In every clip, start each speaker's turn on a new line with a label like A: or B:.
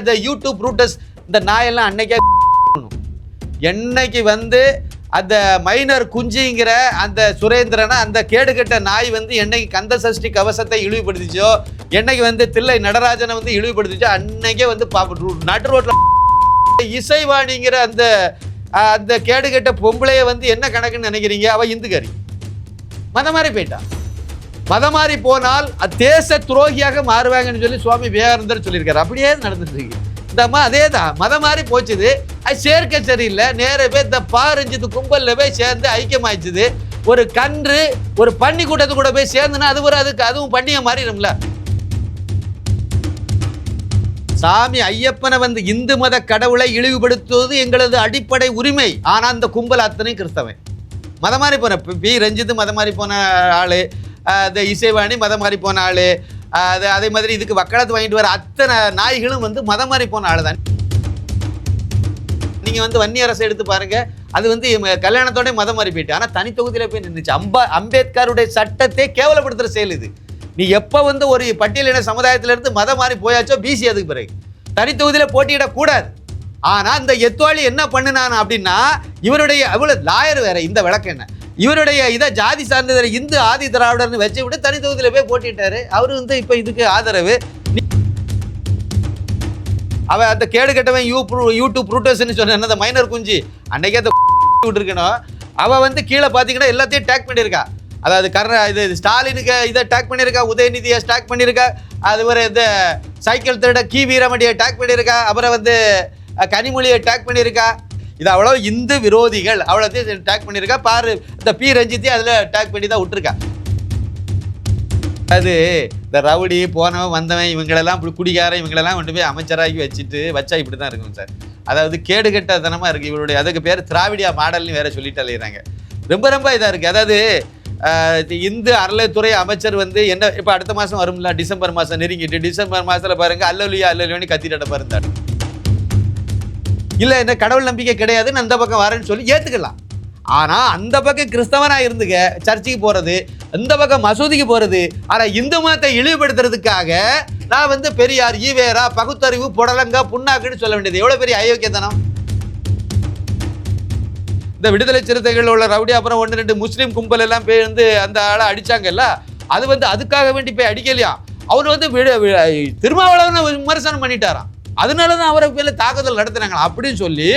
A: இந்த YouTube routers இந்த நாயெல்லாம் அன்னைக்கே என்னைக்கு வந்து அந்த மைனர் குஞ்சிங்கிற அந்த சுரேந்திரனை அந்த கேடுகட்ட நாய் வந்து என்னைக்கு கந்த சஷ்டி கவசத்தை இழிவுபடுத்திச்சோ என்னைக்கு வந்து தில்லை நடராஜனை வந்து இழிவுபடுத்திச்சோ அன்னைக்கே வந்து நடு ரோட்டில் இசைவாணிங்கிற அந்த அந்த கேடுகட்ட பொம்பளைய வந்து என்ன கணக்குன்னு நினைக்கிறீங்க? அவள் இந்துக்காரி மத மாதிரி போயிட்டான் மதம் மாறி போனால் தேச துரோகியாக மாறுவாங்கன்னு சொல்லி சுவாமி விவேகானந்தர் சொல்லியிருக்காரு. அப்படியே நடந்துட்டு இருக்கு. இந்த அம்மா அதே தான் மதம் மாறி போச்சுது. அது சேர்க்க சரியில்லை. நேர போய் இந்த பாரஞ்சது கும்பலில் போய் சேர்ந்து ஐக்கியமாயிடுச்சுது. ஒரு கன்று ஒரு பன்னி கூட்டத்து கூட போய் சேர்ந்துன்னா அது ஒரு அதுக்கு அதுவும் பண்ணிய மாறிடும்ல. சாமி ஐயப்பனை வந்து இந்து மத கடவுளை இழிவுபடுத்துவது எங்களது அடிப்படை உரிமை. ஆனால் அந்த கும்பல் அத்தனை கிறிஸ்தவன். மத மாறி போன பி- பி ரஞ்சித் மத மாறி போன ஆள் இந்த இசைவாணி மதம் மாறி போன ஆள். அது அதே மாதிரி இதுக்கு வக்கலத்து வாங்கிட்டு வர அத்தனை நாய்களும் வந்து மதம் மாறி போன ஆள் தான். நீங்கள் வந்து வன்னி அரசு எடுத்து பாருங்கள் அது வந்து கல்யாணத்தோடய மதம் மாறி போயிட்டு ஆனால் தனி தொகுதியில் போய் நின்றுச்சு அம்பா அம்பேத்கருடைய சட்டத்தை கேவலப்படுத்துகிற செயல் இது. நீ எப்போ வந்து ஒரு பட்டியலின சமுதாயத்துல இருந்து மதம் மாறி போயாச்சோ பிசி அதுக்கு பிறகு. தனி தொகுதியில் போட்டியிடக்கூடாது ஆனால் இந்த எத்வாளி என்ன பண்ணினான் அப்படின்னா இவருடைய அவ்வளோ லாயர் வேற இந்த விளக்கம் என்ன? இவருடைய இதை ஜாதி சார்ந்த இந்து ஆதி திராவிடர்னு வச்சு விட்டு தனி தொகுதியில் போய் போட்டிட்டாரு. அவர் வந்து இப்போ இதுக்கு ஆதரவு. அவ அந்த கேடு கெட்டவன் யூ யூடியூப் ப்ரூட்டர்ஸ்னு சொன்ன அந்த மைனர் குஞ்சு? அன்னைக்கே அந்த விட்டுருக்கணும். அவ வந்து கீழே பார்த்தீங்கன்னா எல்லாத்தையும் டேக் பண்ணியிருக்கா. அதாவது கர்ண இது ஸ்டாலினுக்கு இதை டேக் பண்ணியிருக்கா உதயநிதியை டேக் பண்ணியிருக்கா அது ஒரு இந்த சைக்கிள் திருட கி. வீரமணியை டேக் பண்ணியிருக்கா அப்புறம் வந்து கனிமொழியை டேக் பண்ணியிருக்கா. இது அவ்வளோ இந்து விரோதிகள். அவ்வளோத்தையும் டேக் பண்ணியிருக்கா? பாரு இந்த பி ரஞ்சித்தையும் அதில் டேக் பண்ணி தான் விட்டுருக்கா. அது இந்த ரவுடி போனவன் வந்தவன் இவங்களெல்லாம் இப்படி குடிகாரன் இவங்களெல்லாம் கொண்டு போய் அமைச்சராகி வச்சுட்டு வச்சா இப்படி தான் இருக்கும் சார். அதாவது கேடுகட்டத்தனமாக இருக்குது இவருடைய அதுக்கு பேர் திராவிடியா மாடல்னு வேற சொல்லிட்டு அலையிறாங்க. ரொம்ப ரொம்ப இதாக இருக்குது அதாவது இந்து அறநிலைத்துறை அமைச்சர் வந்து என்ன இப்போ அடுத்த மாதம் வரும்ல டிசம்பர் மாதம் நெருங்கிட்டு டிசம்பர் மாதத்தில் பாருங்க அல்லலியா அல்லலியோன்னு கத்திட்டு பாருந்தாரு இல்லை என்ன கடவுள் நம்பிக்கை கிடையாது நான் அந்த பக்கம் வரேன்னு சொல்லி ஏற்றுக்கலாம் ஆனால் அந்த பக்கம் கிறிஸ்தவனாக இருந்துக்க சர்ச்சுக்கு போகிறது இந்த பக்கம் மசூதிக்கு போகிறது ஆனால் இந்து மதத்தை இழிவுபடுத்துறதுக்காக நான் வந்து பெரியார் ஈவேரா பகுத்தறிவு புடலங்கா புண்ணாக்குன்னு சொல்ல வேண்டியது. எவ்வளோ பெரிய அயோக்கியத்தனம்? இந்த விடுதலை சிறுத்தைகள் உள்ள ரவுடி அப்புறம் ஒன்று ரெண்டு முஸ்லீம் கும்பல் எல்லாம் போய் வந்து அந்த ஆளை அடித்தாங்கல்ல அது வந்து அதுக்காக வேண்டி போய் அடிக்கலையா? அவர் வந்து விடு- திருமாவளவனை விமர்சனம் பண்ணிட்டாராம். அதனால தான் அவரை மேலே தாக்குதல் நடத்துனாங்களா அப்படின்னு சொல்லி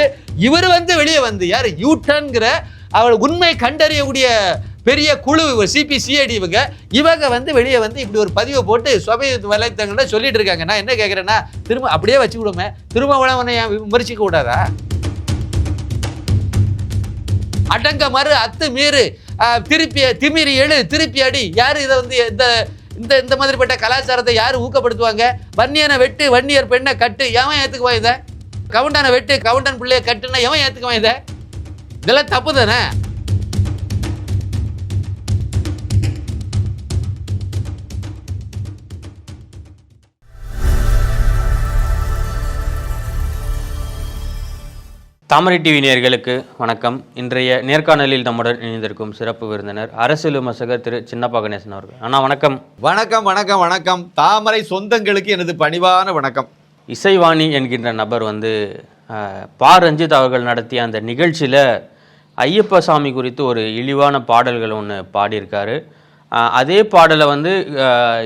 A: இவர் வந்து வெளியே வந்து யார்? யூட்டன்கிற அவர் உண்மை கண்டறியக்கூடிய பெரிய குழு சிபி சிபிசிஐடி இவங்க. இவங்க வந்து வெளியே வந்து இப்படி ஒரு பதிவை போட்டு சபை வலைத்தங்கள்ட்ட சொல்லிட்டு இருக்காங்க. நான் என்ன கேட்குறேன்னா திரும்ப அப்படியே வச்சு விடுமே திருமாவளவனை ஏன் விமர்சிக்க கூடாதா? அடங்க மறு அத்து மீறு திருப்பி திமிரி எழு திருப்பி அடி. யார் இதை வந்து இந்த இந்த இந்த மாதிரிப்பட்ட கலாச்சாரத்தை யார் ஊக்கப்படுத்துவாங்க? வன்னியனை வெட்டு வன்னியர் பெண்ணை கட்டு. எவன் ஏற்றுக்குவான் இதை? கவுண்டனை வெட்டு கவுண்டன் பிள்ளைய கட்டுன்னா எவன் ஏற்றுக்குவான் இதை? இதெல்லாம் தப்பு தானே?
B: தாமரை டிவி நேயர்களுக்கு வணக்கம். இன்றைய நேர்காணலில் நம்முடன் இணைந்திருக்கும் சிறப்பு விருந்தினர் அரசியல் விமர்சகர் திரு சின்னப்பா கணேசன் அவர்கள். அண்ணா வணக்கம்.
A: வணக்கம் வணக்கம் வணக்கம். தாமரை சொந்தங்களுக்கு எனது பணிவான வணக்கம்.
B: இசைவாணி என்கின்ற நபர் வந்து பா. ரஞ்சித் அவர்கள் நடத்திய அந்த நிகழ்ச்சியில் ஐயப்ப சாமி குறித்து ஒரு இழிவான பாடல்கள் ஒன்று பாடியிருக்காரு. அதே பாடலை வந்து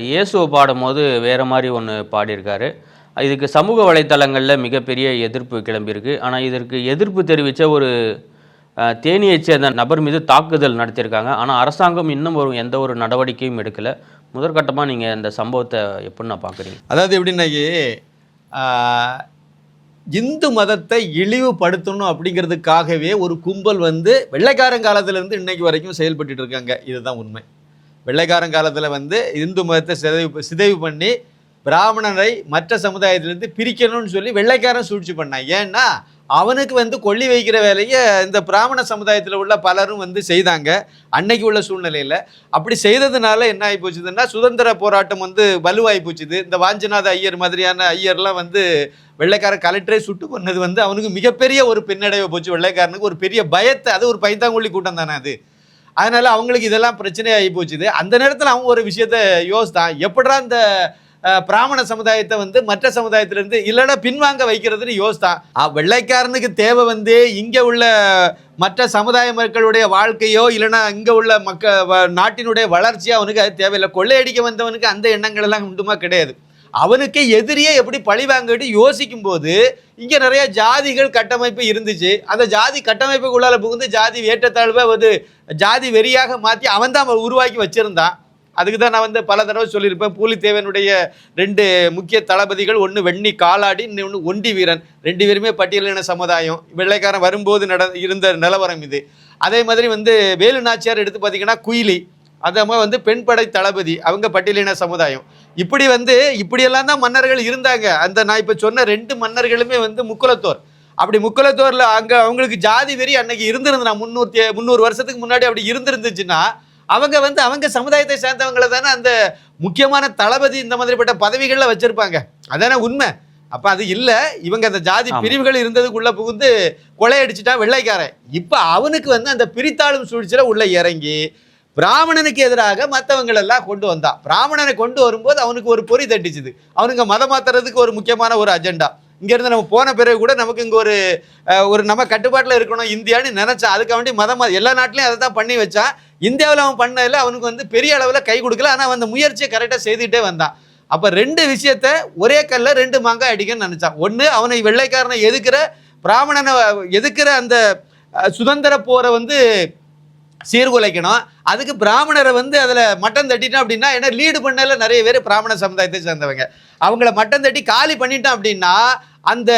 B: இயேசுவை பாடும்போது வேற மாதிரி ஒன்று பாடியிருக்காரு. இதுக்கு சமூக வலைத்தளங்களில் மிகப்பெரிய எதிர்ப்பு கிளம்பியிருக்கு. ஆனால் இதற்கு எதிர்ப்பு தெரிவித்த ஒரு தேனியைச் சேர்ந்த நபர் மீது தாக்குதல் நடத்தியிருக்காங்க. ஆனால் அரசாங்கம் இன்னும் ஒரு எந்த ஒரு நடவடிக்கையும் எடுக்கலை. முதற்கட்டமாக நீங்கள் இந்த சம்பவத்தை எப்படின்னா பார்க்குறீங்க
A: அதாவது எப்படின்னாக்கி இந்து மதத்தை இழிவுபடுத்தணும் அப்படிங்கிறதுக்காகவே ஒரு கும்பல் வந்து வெள்ளைக்காரன் காலத்திலேருந்து இன்னைக்கு வரைக்கும் செயல்பட்டு இருக்காங்க. இதுதான் உண்மை. வெள்ளைக்காரன் காலத்தில் வந்து இந்து மதத்தை சிதைவு சிதைவு பண்ணி பிராமணரை மற்ற சமுதாயத்திலேருந்து பிரிக்கணும்னு சொல்லி வெள்ளைக்காரன் சூழ்ச்சி பண்ணான். ஏன்னா அவனுக்கு வந்து கொள்ளி வைக்கிற வேலையை இந்த பிராமண சமுதாயத்தில் உள்ள பலரும் வந்து செய்தாங்க. அன்னைக்கு உள்ள சூழ்நிலையில். அப்படி செய்ததுனால என்ன ஆகி போச்சுதுன்னா சுதந்திர போராட்டம் வந்து வலுவாகி போச்சுது. இந்த வாஞ்சிநாத ஐயர் மாதிரியான ஐயர்லாம் வந்து வெள்ளைக்கார கலெக்டரே சுட்டு கொண்டது வந்து அவனுக்கு மிகப்பெரிய ஒரு பின்னடைவை போச்சு. வெள்ளைக்காரனுக்கு ஒரு பெரிய பயத்தை அது ஒரு பைத்தாங்குழி கூட்டம் தானே அது. அதனால அவங்களுக்கு இதெல்லாம் பிரச்சனையாகி போச்சுது. அந்த நேரத்தில் அவன் ஒரு விஷயத்த யோசித்தான். எப்படா இந்த பிராமண சமுதாயத்தை வந்து மற்ற சமுதாயத்திலிருந்து இல்லைன்னா பின்வாங்க வைக்கிறதுன்னு யோசித்தான் வெள்ளைக்காரனுக்கு தேவை வந்து இங்கே உள்ள மற்ற சமுதாய மக்களுடைய வாழ்க்கையோ இல்லைன்னா இங்கே உள்ள மக்க வ- நாட்டினுடைய வளர்ச்சியோ அவனுக்கு அது தேவையில்லை. கொள்ளையடிக்க வந்தவனுக்கு அந்த எண்ணங்கள் எல்லாம் உண்டுமா கிடையாது. அவனுக்கு எதிரியே எப்படி பழி வாங்கிட்டு யோசிக்கும் போது இங்கே நிறைய ஜாதிகள் கட்டமைப்பு இருந்துச்சு. அந்த ஜாதி கட்டமைப்புக்குள்ளால புகுந்து ஜாதி ஏற்றத்தாழ்வை வந்து ஜாதி வெறியாக மாற்றி அவன் தான் உருவாக்கி வச்சுருந்தான். அதுக்கு தான் நான் வந்து பல தடவை சொல்லியிருப்பேன் பூலித்தேவனுடைய ரெண்டு முக்கிய தளபதிகள் ஒன்று வெண்ணி காலாடி இன்னொன்று ஒண்டி வீரன். ரெண்டு பேருமே பட்டியலின சமுதாயம். வெள்ளைக்காரன் வரும்போது நட இருந்த நிலவரம் இது. அதே மாதிரி வந்து வேலு நாச்சியார் எடுத்து பார்த்தீங்கன்னா குயிலி. அதே மாதிரி வந்து பெண் படை தளபதி. அவங்க பட்டியலின சமுதாயம். இப்படி வந்து இப்படியெல்லாம் தான் மன்னர்கள் இருந்தாங்க. அந்த நான் இப்போ சொன்ன ரெண்டு மன்னர்களுமே வந்து முக்குலத்தோர் அப்படி முக்குலத்தோரில் அங்கே அவங்களுக்கு ஜாதி வெறி அன்னைக்கு இருந்திருந்தா முந்நூற்றி முந்நூறு வருஷத்துக்கு முன்னாடி அப்படி இருந்திருந்துச்சுன்னா அவங்க வந்து அவங்க சமுதாயத்தை சேர்ந்தவங்களை தானே அந்த முக்கியமான தளபதி இந்த மாதிரிப்பட்ட பதவிகளில் வச்சிருப்பாங்க. அதானே உண்மை. அப்போ அது இல்லை. இவங்க அந்த ஜாதி. பிரிவுகள் இருந்ததுக்குள்ள புகுந்து கொள்ளையடிச்சிட்டா வெள்ளைக்காரன். இப்போ அவனுக்கு வந்து அந்த பிரித்தாளும் சூழ்ச்சியில் உள்ள இறங்கி பிராமணனுக்கு எதிராக மற்றவங்கள் எல்லாம் கொண்டு வந்தான். பிராமணனை கொண்டு வரும்போது அவனுக்கு ஒரு பொறி தட்டிச்சுது. அவனுங்க மதம் மாத்துறதுக்கு ஒரு முக்கியமான ஒரு அஜெண்டா இங்கேருந்து நம்ம போன பிறகு கூட நமக்கு இங்கே ஒரு ஒரு நம்ம கட்டுப்பாட்டில் இருக்கணும் இந்தியான்னு நினச்சான் அதுக்கு வேண்டி மதம் எல்லா நாட்டிலையும் அதை தான் பண்ணி வச்சான் இந்தியாவில் அவன் பண்ணதில் அவனுக்கு வந்து பெரிய அளவில் கை கொடுக்கல. ஆனால் அந்த முயற்சியை கரெக்டாக செய்துகிட்டே வந்தான். அப்போ ரெண்டு விஷயத்த ஒரே கல்ல ரெண்டு மாங்காய் அடிக்கன்னு நினச்சான். ஒன்று அவனை வெள்ளைக்காரனை எதுக்குற பிராமணனை எதுக்குற அந்த சுதந்திர போரை வந்து சீர்குலைக்கணும். அதுக்கு பிராமணரை வந்து அதில் மட்டம் தட்டிட்டோம் அப்படின்னா ஏன்னா லீடு பண்ணல நிறைய பேர் பிராமண சமுதாயத்தை சேர்ந்தவங்க. அவங்கள மட்டம் தட்டி காலி பண்ணிட்டோம் அப்படின்னா அந்த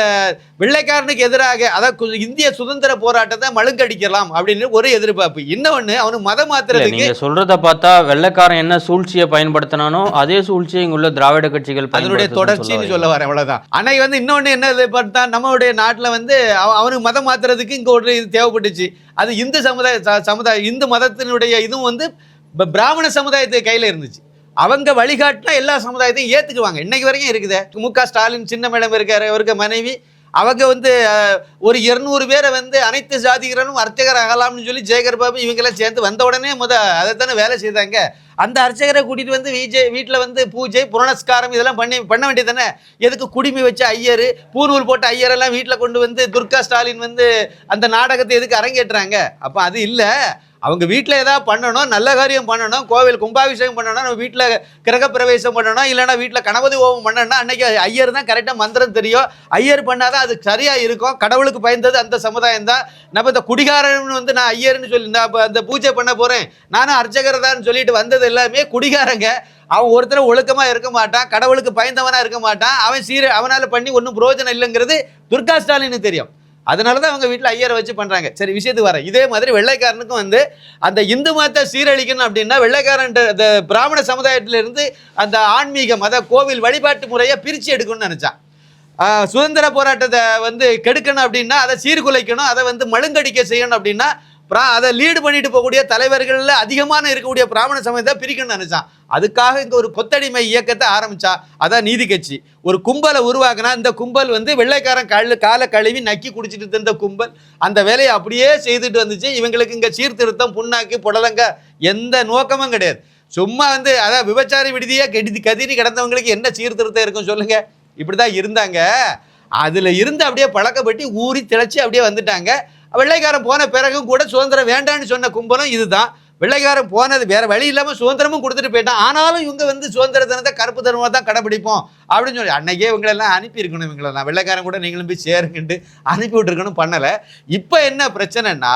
A: வெள்ளைக்காரனுக்கு எதிராக அதாவது இந்திய சுதந்திர போராட்டத்தை மழுங்கடிக்கலாம் அப்படின்னு ஒரு எதிர்பார்ப்பு. இன்னொன்று அவனுக்கு மதம்
B: இல்ல
A: மாத்துறதுக்கு
B: நீங்க சொல்றத பார்த்தா வெள்ளைக்காரன் என்ன சூழ்ச்சியை பயன்படுத்தினானோ அதே சூழ்ச்சியை இங்குள்ள திராவிட கட்சிகள்
A: அதனுடைய தொடர்ச்சின்னு. சொல்ல வரேன் அவ்வளவுதான். அன்னைக்கு வந்து இன்னொன்று என்ன எதிர்பார்த்தா நம்மளுடைய நாட்டில் வந்து அவ- அவனுக்கு மதம் மாத்துறதுக்கு இங்கே ஒரு இது தேவைப்பட்டுச்சு. அது இந்து சமுதாய சமுதாய இந்து மதத்தினுடைய இதுவும் வந்து பிராமண சமுதாயத்து கையில் இருந்துச்சு. அவங்க வழிகாட்டினா எல்லா சமுதாயத்தையும் ஏற்றுக்குவாங்க இன்னைக்கு வரைக்கும் இருக்குது. மு க ஸ்டாலின் சின்ன மேடம் இருக்கார் அவருக்கு மனைவி. அவங்க வந்து ஒரு இருநூறு பேரை வந்து அனைத்து ஜாதிகரனும் அர்ச்சகர் ஆகலாம்னு சொல்லி ஜெயகர் பாபு இவங்கெல்லாம் சேர்ந்து வந்த உடனே முத அதைத்தானே வேலை செய்தாங்க. அந்த அர்ச்சகரை கூட்டிட்டு வந்து விஜய் வீட்டில் வந்து பூஜை புரணஸ்காரம் இதெல்லாம் பண்ணி பண்ண வேண்டியது தானே எதுக்கு குடிமி வச்ச ஐயர் பூநூல் போட்ட ஐயரெல்லாம் வீட்டில் கொண்டு வந்து துர்கா ஸ்டாலின் வந்து அந்த நாடகத்தை எதுக்கு அரங்கேற்றுறாங்க அப்போ அது இல்லை. அவங்க வீட்டில் ஏதாவது பண்ணணும் நல்ல காரியம் பண்ணணும் கோவில் கும்பாபிஷேகம் பண்ணணும் நம்ம வீட்டில் கிரகப்பிரவேசம் பண்ணணும் இல்லைன்னா வீட்டில் கணபதி ஹோமம் பண்ணணும்னா அன்னைக்கு ஐயர் தான் கரெக்டாக மந்திரம் தெரியும். ஐயர் பண்ணாதான் அது சரியாக இருக்கும். கடவுளுக்கு பயந்தது அந்த சமுதாயம் தான் நம்ம இந்த குடிகாரன் வந்து நான் ஐயர்னு சொல்லி நான் அந்த பூஜை பண்ண போகிறேன் நானும் அர்ச்சகர் தான் சொல்லிட்டு வந்தது எல்லாமே குடிகாரங்க. அவன் ஒருத்தர் ஒழுக்கமாக இருக்க மாட்டான் கடவுளுக்கு பயந்தவனாக இருக்க மாட்டான். அவன் சீர அவனால் பண்ணி ஒன்றும் பிரயோஜனம் இல்லைங்கிறது துர்கா ஸ்டாலின்னு தெரியும். அதனால தான் அவங்க வீட்டில் ஐயரை வச்சு பண்ணுறாங்க சரி விஷயத்துக்கு வரேன். இதே மாதிரி வெள்ளைக்காரனுக்கும் வந்து அந்த இந்து மதத்தை சீரழிக்கணும் அப்படின்னா வெள்ளைக்காரன் அந்த பிராமண சமுதாயத்திலிருந்து அந்த ஆன்மீக மத கோவில் வழிபாட்டு முறையை பிரித்து எடுக்கணும்னு நினச்சான். சுதந்திர போராட்டத்தை வந்து கெடுக்கணும் அப்படின்னா அதை சீர்குலைக்கணும் அதை வந்து மழுங்கடிக்க செய்யணும் அப்படின்னா பிரா அதை லீடு பண்ணிட்டு போகக்கூடிய தலைவர்களில் அதிகமான இருக்கக்கூடிய பிராமண சமயத்தை பிரிக்கணும்னு நினைச்சான். அதுக்காக இங்கே ஒரு கொத்தடிமை இயக்கத்தை ஆரம்பிச்சா அதான் நீதி கட்சி. ஒரு கும்பலை உருவாக்குனா இந்த கும்பல் வந்து வெள்ளைக்காரன் கல் காலை கழுவி நக்கி குடிச்சிட்டு இருந்த கும்பல் அந்த வேலையை அப்படியே செய்துட்டு வந்துச்சு. இவங்களுக்கு இங்கே சீர்திருத்தம் புண்ணாக்கு புடலங்க எந்த நோக்கமும் கிடையாது. சும்மா வந்து அதான் விபச்சாரி விடுதியே கெடுதி கதிரி கிடந்தவங்களுக்கு என்ன சீர்திருத்தம் இருக்கும் சொல்லுங்க. இப்படிதான் இருந்தாங்க. அதுல இருந்து அப்படியே பழக்கப்பட்டு ஊறி திளைச்சி அப்படியே வந்துட்டாங்க. வெள்ளைக்காரன் போன பிறகும் கூட சுதந்திரம் வேண்டான்னு சொன்ன கும்பலும் இதுதான். வெள்ளைக்காரன் போனது வேற வழி இல்லாமல் சுதந்திரமும் கொடுத்துட்டு போயிட்டான். ஆனாலும் இவங்க வந்து சுதந்திர தினத்தை கருப்பு தினமாக தான் கடைபிடிப்போம் அப்படின்னு சொல்லி அன்னைக்கே இவங்களெல்லாம் அனுப்பியிருக்கணும் இவங்களெல்லாம். வெள்ளைக்காரன் கூட நீங்களும் போய் சேருங்கன்ட்டு அனுப்பி விட்டுருக்கணும் பண்ணலை. இப்போ என்ன பிரச்சனைனா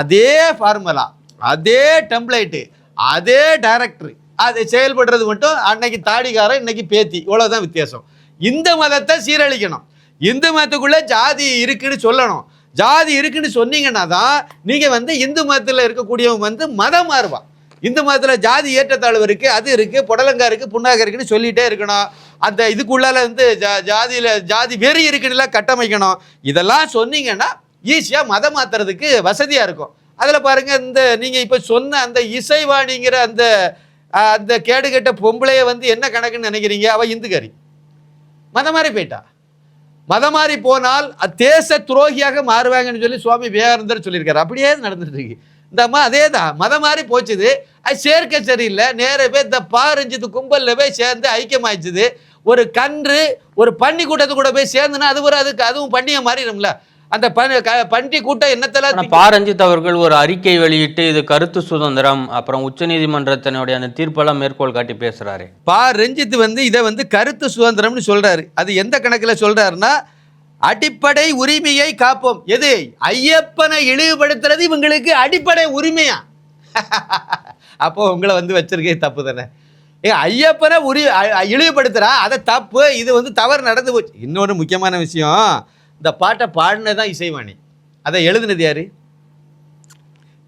A: அதே ஃபார்முலா அதே டெம்ப்ளேட்டு அதே டைரக்டர் அது செயல்படுறது மட்டும் அன்னைக்கு தாடிக்காரன் இன்னைக்கு பேத்தி. இவ்வளோதான் வித்தியாசம். இந்த மதத்தை சீரழிக்கணும். இந்து மதத்துக்குள்ளே ஜாதி இருக்குன்னு சொல்லணும். ஜாதி இருக்குன்னு சொன்னீங்கன்னா தான் நீங்கள் வந்து இந்து மதத்தில் இருக்கக்கூடியவங்க வந்து மதம் மாறுவான் இந்து மதத்தில் ஜாதி ஏற்றத்தாழ்வு இருக்குது அது இருக்குது புடலங்கா இருக்குது புண்ணாக இருக்குன்னு சொல்லிகிட்டே இருக்கணும். அந்த இதுக்குள்ளால வந்து ஜா ஜாதியில் ஜாதி வெறி இருக்குன்னுலாம் கட்டமைக்கணும். இதெல்லாம் சொன்னீங்கன்னா ஈஸியாக மதம் மாற்றுறதுக்கு வசதியாக இருக்கும். அதில் பாருங்கள் இந்த நீங்கள் இப்போ சொன்ன அந்த இசைவாணிங்கிற அந்த அந்த கேடுகெட்ட பொம்பளைய வந்து என்ன கணக்குன்னு நினைக்கிறீங்க? அவள் இந்துக்காரி மதம் மாதிரி போயிட்டா. மதம் மாறி போனால் தேச துரோகியாக மாறுவாங்கன்னு சொல்லி சுவாமி விவேகானந்தர் சொல்லியிருக்காரு. அப்படியே நடந்துட்டு இருக்கு இந்த அம்மா அதே தான் மதம் மாதிரி போச்சுது. அது சேர்க்க சரியில்லை நேர போய் இந்த பாரஞ்சது கும்பலில் போய் சேர்ந்து ஐக்கியமாயிடுச்சுது. ஒரு கன்று ஒரு பன்னி கூட்டத்து கூட போய் சேர்ந்துனா அது ஒரு அதுக்கு அதுவும் பண்ணிய மாறிடும்ல. அந்த பன்றி கூட்டம்
B: ஆனா
A: என்னத்தெல்லாம்
B: பா ரஞ்சித் அவர்கள் ஒரு அறிக்கை வெளியிட்டு இது கருத்து சுதந்திரம் அப்புறம் உச்சநீதிமன்றத்தினுடைய அந்த தீர்ப்பெல்லாம் மேற்கோள் காட்டி பேசுறாரு.
A: பா ரஞ்சித் வந்து இதை வந்து கருத்து சுதந்திரம்னு சொல்றாரு. அது எந்த கணக்கில் சொல்றாருன்னா அடிப்படை உரிமையை காப்போம். எது? ஐயப்பனை இழிவுபடுத்துறது இவங்களுக்கு அடிப்படை உரிமையா? அப்போ உங்களை வந்து வச்சிருக்கே தப்பு தானே. ஏ ஐயப்பனை உரி இழிவுபடுத்துறா? அதை தப்பு இது வந்து தவறு நடந்து போச்சு. இன்னொரு முக்கியமான விஷயம் இந்த பாட்டை பாடினதான் இசைவாணி. அதை எழுதுனது யாரு?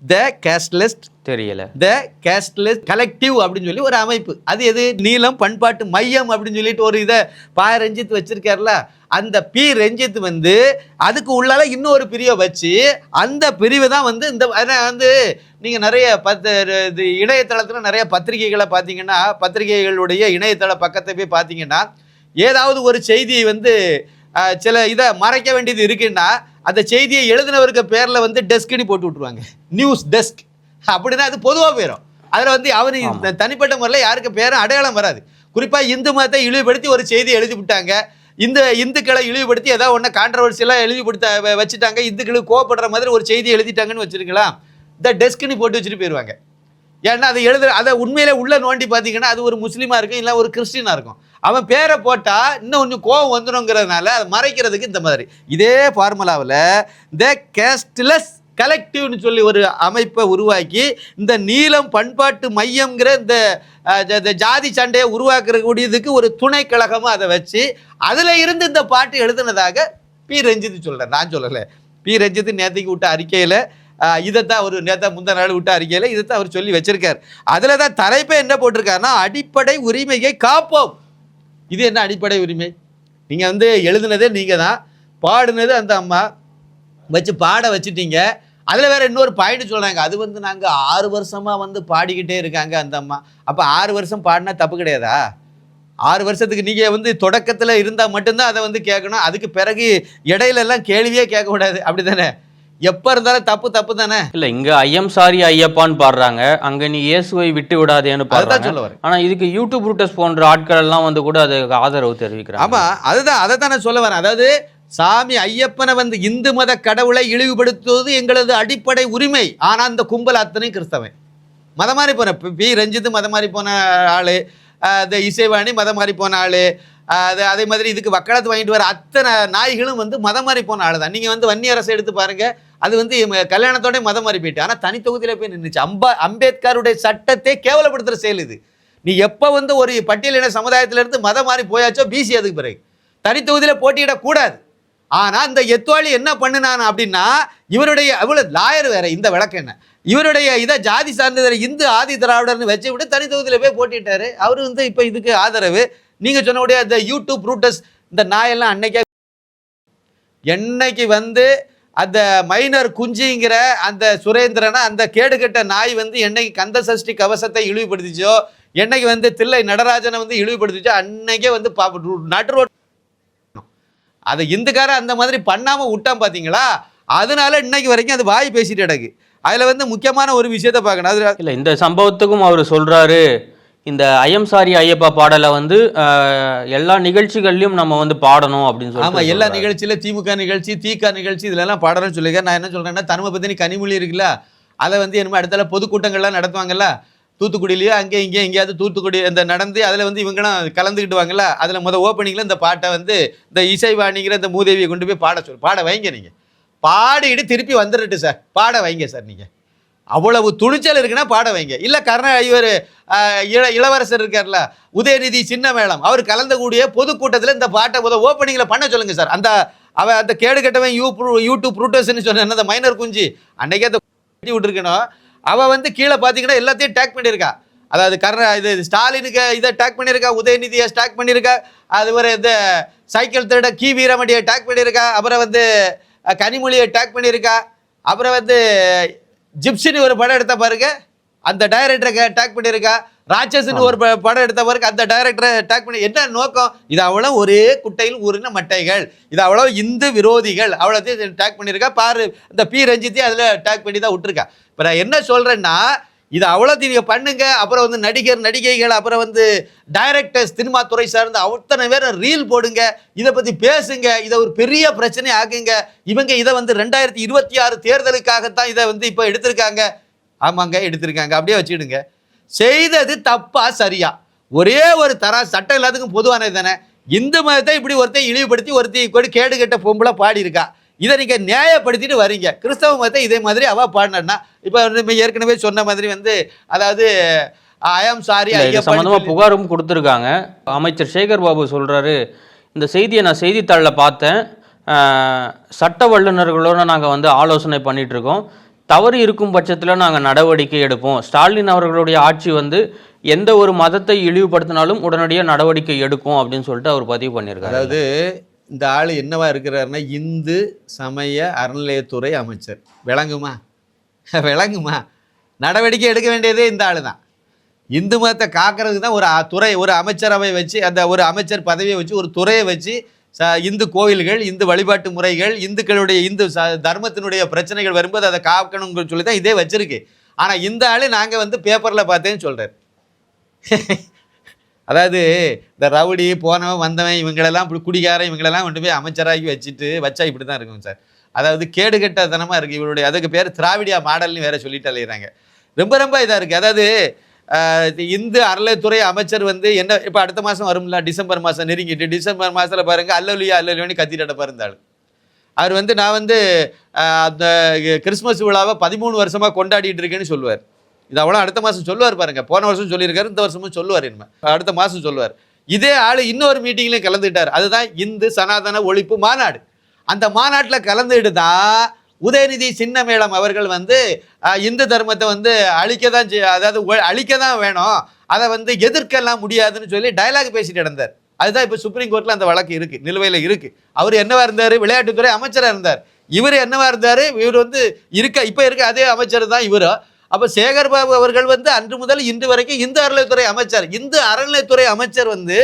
A: த கேஸ்ட்லெஸ்ட்
B: தெரியல.
A: த கேஸ்ட்லெஸ் கலெக்டிவ் அப்படின்னு சொல்லி ஒரு அமைப்பு. அது எது? நீலம் பண்பாட்டு மையம் அப்படின்னு சொல்லிட்டு ஒரு இதை பா ரஞ்சித் வச்சிருக்காருல அந்த பி ரஞ்சித் வந்து அதுக்கு உள்ளால இன்னொரு பிரிவை வச்சு அந்த பிரிவு தான் வந்து இந்த வந்து நீங்கள் நிறைய பத்து இது இணையதளத்தில் நிறைய பத்திரிகைகளை பார்த்தீங்கன்னா பத்திரிகைகளுடைய இணையதள பக்கத்தை போய் பார்த்தீங்கன்னா ஏதாவது ஒரு செய்தியை வந்து சில இதை மறைக்க வேண்டியது இருக்குன்னா அந்த செய்தியை எழுதினவருக்கு பேரில் வந்து டெஸ்க்னு போட்டு விட்ருவாங்க நியூஸ் டெஸ்க். அப்படின்னா அது பொதுவாக போயிடும் அதில் வந்து அவர் தனிப்பட்ட முறையில் யாருக்கு பேரும் அடையாளம் வராது. குறிப்பாக இந்து மதத்தை இழிவுபடுத்தி ஒரு செய்தி எழுதி விட்டாங்க. இந்த இந்துக்களை இழிவுபடுத்தி ஏதாவது ஒன்று கான்ட்ரவர்சியெல்லாம் எழுதிப்படுத்த வச்சுட்டாங்க. இந்துக்களுக்கு கோவப்படுற மாதிரி ஒரு செய்தி எழுதிட்டாங்கன்னு வச்சிருக்கலாம். இந்த டெஸ்க்னு போட்டு வச்சுட்டு போயிடுவாங்க. ஏன்னா அதை எழுதுற அதை உண்மையிலே உள்ள நோண்டி பார்த்தீங்கன்னா அது ஒரு முஸ்லீமாக இருக்கும் இல்லை ஒரு கிறிஸ்டினாக இருக்கும். அவன் பேரை போட்டால் இன்னும் கொஞ்சம் கோவம் வந்துடுங்கிறதுனால அதை மறைக்கிறதுக்கு இந்த மாதிரி. இதே ஃபார்முலாவில் த கேஸ்ட்லெஸ் கலெக்டிவ்னு சொல்லி ஒரு அமைப்பை உருவாக்கி இந்த நீளம் பண்பாட்டு மையம்ங்கிற இந்த ஜாதி சண்டையை உருவாக்குறக்கூடியதுக்கு ஒரு துணை கழகமாக அதை வச்சு அதில் இருந்து இந்த பாட்டு எழுதுனதாக பி. ரஞ்சித் சொல்கிறேன் நான் சொல்லலை. பி. ரஞ்சித் நேற்றுக்கு விட்ட அறிக்கையில் இதைத்தான் அவர் நேத்தா முந்தா நாள் விட்ட அறிக்கையில் இதைத்தான் அவர் சொல்லி வச்சிருக்கார். அதில் தான் தலைப்பை என்ன போட்டிருக்காருன்னா அடிப்படை உரிமையை காப்போம். இது என்ன அடிப்படை உரிமை? நீங்கள் வந்து எழுதுனதே நீங்கள் தான். பாடுனது அந்த அம்மா. வச்சு பாட வச்சுட்டீங்க. அதில் வேறு இன்னொரு பாயிண்ட் சொல்கிறாங்க அது வந்து நாங்கள் ஆறு வருஷமாக வந்து பாடிக்கிட்டே இருக்காங்க அந்த அம்மா. அப்போ ஆறு வருஷம் பாடினா தப்பு கிடையாதா? ஆறு வருஷத்துக்கு நீங்கள் வந்து தொடக்கத்தில் இருந்தால் மட்டும்தான் அதை வந்து கேட்கணும். அதுக்கு பிறகு இடையிலெல்லாம் கேள்வியே கேட்கக்கூடாது. அப்படி தானே எப்போ இருந்தாலும் தப்பு தப்பு தானே?
B: இல்ல இங்க ஐயம் சாரி ஐயப்பான்னு பாடுறாங்க. அங்க நீ இயேசுவை விட்டு விடாதேன்னு பாடுறாங்க.
A: சொல்ல வரேன்.
B: ஆனா இதுக்கு யூடியூப் ரூட்டர்ஸ் போன்ற ஆட்கள் எல்லாம் வந்து கூட அதுக்கு ஆதரவு தெரிவிக்கிறாங்க.
A: ஆமா அதுதான் அதை தான் சொல்ல வரேன். அதாவது சாமி ஐயப்பனை வந்து இந்து மத கடவுளை இழிவுபடுத்துவது எங்களது அடிப்படை உரிமை. ஆனா அந்த கும்பல் அத்தனையும் கிறிஸ்தவன். மத மாதிரி போன பி- பி ரஞ்சித் மத மாதிரி போன ஆளு இந்த இசைவாணி மத மாதிரி போன ஆளு அது அதே மாதிரி இதுக்கு வக்காலத்து வாங்கிட்டு வர அத்தனை நாய்களும் வந்து மத மாதிரி போன ஆளு தான் நீங்க வந்து வன்னி அரசை எடுத்து பாருங்க. அது வந்து கல்யாணத்தோட மதம் மாறி போயிட்டு. ஆனால் தனி தொகுதியில் போய் நின்றுச்சு அம்பா அம்பேத்கருடைய சட்டத்தை கேவலப்படுத்துகிற செயல் இது. நீ எப்போ வந்து ஒரு பட்டியலின சமுதாயத்திலிருந்து மதம் மாறி போயாச்சோ பிசி அதுக்கு பிறகு. தனி தொகுதியில் போட்டியிடக்கூடாது ஆனால் இந்த எத்வாளி என்ன பண்ணினான் அப்படின்னா இவருடைய அவ்வளோ லாயர் வேற இந்த விளக்கம் என்ன? இவருடைய இதை ஜாதி சார்ந்ததை இந்து ஆதி திராவிடர்னு வச்சு விட்டு தனி தொகுதியில் போய் போட்டிட்டாரு. அவரு வந்து இப்போ இதுக்கு ஆதரவு. நீங்கள் சொன்னபடியே இந்த யூடியூப் ரூட்டஸ் இந்த நாயெல்லாம் அன்னைக்கே என்னைக்கு வந்து அந்த மைனர் குஞ்சிங்கிற அந்த சுரேந்திரனை அந்த கேடுகட்ட நாய் வந்து என்னைக்கு கந்த சஷ்டி கவசத்தை இழிவுபடுத்திச்சோ என்னைக்கு வந்து தில்லை நடராஜனை வந்து இழிவுபடுத்திச்சோ அன்னைக்கே வந்து பா- அதை இந்துக்காரன் அந்த மாதிரி பண்ணாமல் விட்டான் பார்த்தீங்களா அதனால இன்னைக்கு வரைக்கும் அது வாய் பேசிட்டு கிடக்கு. அதில் வந்து முக்கியமான ஒரு விஷயத்த பார்க்கணும். அது
B: இல்லை இந்த சம்பவத்துக்கும் அவர் சொல்கிறாரு இந்த ஐயம் சாரி ஐயப்பா பாடலை வந்து எல்லா நிகழ்ச்சிகள்லயும் நம்ம வந்து பாடணும் அப்படின்னு
A: ஆமா
B: சொல்லி
A: எல்லா நிகழ்ச்சியில திமுக நிகழ்ச்சி திக நிகழ்ச்சி இதுல எல்லாம் பாடணும்னு சொல்லியிருக்கேன் நான் என்ன சொல்றேன்னா தர்மபத்தினி கனிமொழி இருக்குல்ல அதை வந்து என்னமோ அடுத்தால பொதுக்கூட்டங்கள்லாம் நடத்துவாங்கல்ல தூத்துக்குடியிலயோ அங்கே இங்கே எங்கேயாவது தூத்துக்குடி அந்த நடந்து அதில் வந்து இவங்களாம் கலந்துக்கிட்டுவாங்கல்ல அதில் முத ஓப்பனிங்கில் இந்த பாட்டை வந்து இந்த இசைவாணிங்கிற இந்த மூதேவியை கொண்டு போய் பாட சொல் பாட வைங்க நீங்கள் பாடிட்டு திருப்பி வந்துடட்டு சார் பாட வைங்க சார் நீங்கள் அவ்வளவு துணிச்சல் இருக்குன்னா பாட வைங்க. இல்லை கர்ண இவர் இள இளவரசர் இருக்கார்ல உதயநிதி சின்ன மேளம் அவர் கலந்தக்கூடிய பொதுக்கூட்டத்தில் இந்த பாட்டை முத ஓப்பனிங்கில் பண்ண சொல்லுங்க சார். அந்த அவ அந்த கேடு கட்டவன் யூ யூடியூப் ரூட்டர்ஸ்னு சொன்ன அந்த மைனர் குஞ்சு அன்னைக்கே அந்த கட்டி விட்டுருக்கணும். அவள் வந்து கீழே பார்த்தீங்கன்னா எல்லாத்தையும் டேக் பண்ணியிருக்கா. அதாவது கர்ண இது ஸ்டாலினுக்கு இதை டேக் பண்ணியிருக்கா உதயநிதியை டேக் பண்ணியிருக்கா அது ஒரு இந்த சைக்கிள் திருட கி. வீரமணியை டேக் பண்ணியிருக்கா அப்புறம் வந்து கனிமொழியை டேக் பண்ணியிருக்கா அப்புறம் வந்து ஜிப்சின்னு ஒரு படம் எடுத்த பாருங்க. அந்த டைரக்டரை டேக் பண்ணியிருக்கா. ராட்சசன் ஒரு ப- படம் எடுத்த பிறகு அந்த டைரக்டரை டேக் பண்ணி என்ன நோக்கம்? இது அவ்வளோ ஒரே குட்டையில் ஊறின மட்டைகள். இது அவ்வளோ இந்து விரோதிகள். அவ்வளோத்தையும் டேக் பண்ணியிருக்கா. பாரு இந்த பி ரஞ்சித்தையும் அதில் டேக் பண்ணி தான் விட்டுருக்கா. இப்போ நான் என்ன சொல்கிறேன்னா இது அவ்வளோத்தையும் நீங்கள் பண்ணுங்க. அப்புறம் வந்து நடிகர் நடிகைகள் அப்புறம் வந்து டைரக்டர்ஸ் சினிமா துறை சார்ந்த அத்தனை பேர் ரீல் போடுங்க. இதை பற்றி பேசுங்க. இதை ஒரு பெரிய பிரச்சனை ஆக்குங்க. இவங்க இதை வந்து ரெண்டாயிரத்தி இருபத்தி ஆறு தேர்தலுக்காகத்தான் இதை வந்து இப்போ எடுத்திருக்காங்க. ஆமாங்க எடுத்திருக்காங்க. அப்படியே வச்சுக்கிடுங்க. செய்தது தப்பா சரியா? ஒரே ஒரு தரா சட்டம் எல்லாத்துக்கும் பொதுவானது தானே? இந்து மதத்தை இப்படி ஒருத்தையும் இழிவுபடுத்தி ஒருத்தையும் கூட கேடு கெட்ட பொம்பளை பாடி இருக்கா இதை நீங்க நியாயப்படுத்திட்டு வரீங்க. கிறிஸ்தவ மதத்தை இதே மாதிரி அவ பாடினா இப்போ நம்ம ஏற்கனவே சொன்ன மாதிரி வந்து அதாவது ஐ ஆம் சாரி
B: சம்பந்தமா புகாரும் கொடுத்துருக்காங்க. அமைச்சர் சேகர் பாபு சொல்றாரு இந்த செய்தியை நான் செய்தித்தாளில் பார்த்தேன். சட்ட வல்லுநர்களோட நாங்கள் வந்து ஆலோசனை பண்ணிட்டு இருக்கோம். தவறு இருக்கும் பட்சத்தில் நாங்கள் நடவடிக்கை எடுப்போம். ஸ்டாலின் அவர்களுடைய ஆட்சி வந்து எந்த ஒரு மதத்தை இழிவுபடுத்தினாலும் உடனடியாக நடவடிக்கை எடுக்கும். அப்படின்னு சொல்லிட்டு அவர் பதிவு பண்ணியிருக்காரு.
A: அதாவது இந்த ஆள் என்னவா இருக்கிறாருன்னா இந்து சமய அறநிலையத்துறை அமைச்சர். விளங்குமா? விளங்குமா? நடவடிக்கை எடுக்க வேண்டியதே இந்த ஆள் தான் இந்து மதத்தை காக்கிறதுக்கு தான் ஒரு துறை ஒரு அமைச்சரவை வச்சு அந்த ஒரு அமைச்சர் பதவியை வச்சு ஒரு துறையை வச்சு ச இந்து கோவில்கள் இந்து வழிபாட்டு முறைகள் இந்துக்களுடைய இந்து ச தர்மத்தினுடைய பிரச்சனைகள் வரும்போது அதை காக்கணுங்கிற சொல்லி தான் இதே வச்சுருக்கு. ஆனால் இந்த ஆள் நாங்கள் வந்து பேப்பரில் பார்த்தேன்னு சொல்கிறார் அதாவது இந்த ரவுடி போனவன் வந்தவன் இவங்களெல்லாம் இப்படி குடிகாரன் இவங்களெல்லாம் கொண்டு போய் அமைச்சராகி வச்சுட்டு வச்சா இப்படி தான் இருக்கும் சார். அதாவது கேடு கேடுகட்டத்தனமாக இருக்குது இவருடைய அதுக்கு பேர் திராவிடியா மாடல்னு வேற சொல்லிட்டு அலையிறாங்க. ரொம்ப ரொம்ப இதாக இருக்குது அதாவது இந்து அறநிலைத்துறை அமைச்சர் வந்து என்ன இப்போ அடுத்த மாதம் வரும்ல டிசம்பர் மாதம் நெருங்கிட்டு டிசம்பர் மாதத்தில் பாருங்க அல்லலியா அல்லலியோன்னு கத்திட்டு பாருந்தாள் அவர் வந்து நான் வந்து அந்த கிறிஸ்மஸ் விழாவை பதிமூணு வருஷமாக கொண்டாடிட்டு இருக்கேன்னு சொல்லுவார். இது அவ்வளோ அடுத்த மாதம் சொல்லுவார் பாருங்க. போன வருஷம் சொல்லியிருக்காரு இந்த வருஷமும் சொல்லுவார் இனிமே. அடுத்த மாதம் சொல்லுவார். இதே ஆள் இன்னொரு மீட்டிங்லையும் கலந்துக்கிட்டார். அதுதான் இந்து சனாதன ஒழிப்பு மாநாடு. அந்த மாநாட்டில் கலந்துக்கிட்டு தான் உதயநிதி சின்னமேளம் அவர்கள் வந்து இந்து தர்மத்தை வந்து அழிக்க தான் செய்- அதாவது அழிக்க தான் வேணும். அதை வந்து எதிர்க்கலாம் முடியாதுன்னு சொல்லி டயலாக் பேசிட்டு நடந்தார். அதுதான் இப்போ சுப்ரீம் கோர்ட்டில் அந்த வழக்கு இருக்குது நிலுவையில் இருக்குது அவர் என்னவா இருந்தார்? விளையாட்டுத்துறை அமைச்சராக இருந்தார். இவர் என்னவா இருந்தார்? இவர் வந்து இருக்க இப்போ இருக்க அதே அமைச்சர் தான் இவரும் அப்போ சேகர் பாபு அவர்கள் வந்து அன்று முதல் இன்று வரைக்கும் இந்து அறநிலையத்துறை அமைச்சர். இந்து அறநிலையத்துறை அமைச்சர் வந்து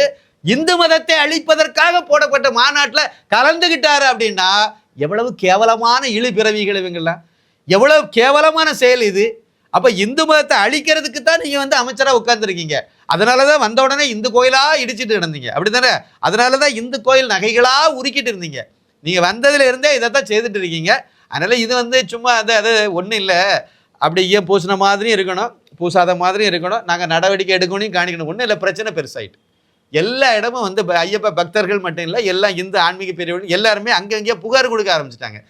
A: இந்து மதத்தை அழிப்பதற்காக போடப்பட்ட மாநாட்டில் கலந்துகிட்டாரு அப்படின்னா எவ்வளவு கேவலமான இழி பிறவிகள் இவங்கெல்லாம். எவ்வளவு கேவலமான செயல் இது. அப்போ இந்து மதத்தை அழிக்கிறதுக்கு தான் நீங்கள் வந்து அமைச்சராக உட்காந்துருக்கீங்க அதனால தான் வந்த உடனே இந்து கோயிலாக இடிச்சிட்டு இருந்தீங்க அப்படி தானே அதனால தான் இந்து கோயில் நகைகளாக உருக்கிட்டு இருந்தீங்க. நீங்கள் வந்ததுலேருந்தே இதை தான் செய்துட்டு இருக்கீங்க. அதனால் இது வந்து சும்மா அது அது ஒன்றும் இல்லை. அப்படி ஏன் பூசின மாதிரியும் இருக்கணும் பூசாத மாதிரியும் இருக்கணும். நாங்கள் நடவடிக்கை எடுக்கணும் காணிக்கணும் ஒன்றும் இல்லை பிரச்சனை பெருசாயிட்டு. எல்லா இடமும் வந்து ஐயப்ப பக்தர்கள் மட்டும் இல்லை எல்லாம் இந்து ஆன்மீக பிரிவுகள் எல்லாருமே அங்கங்கே புகார் கொடுக்க ஆரம்பிச்சிட்டாங்க.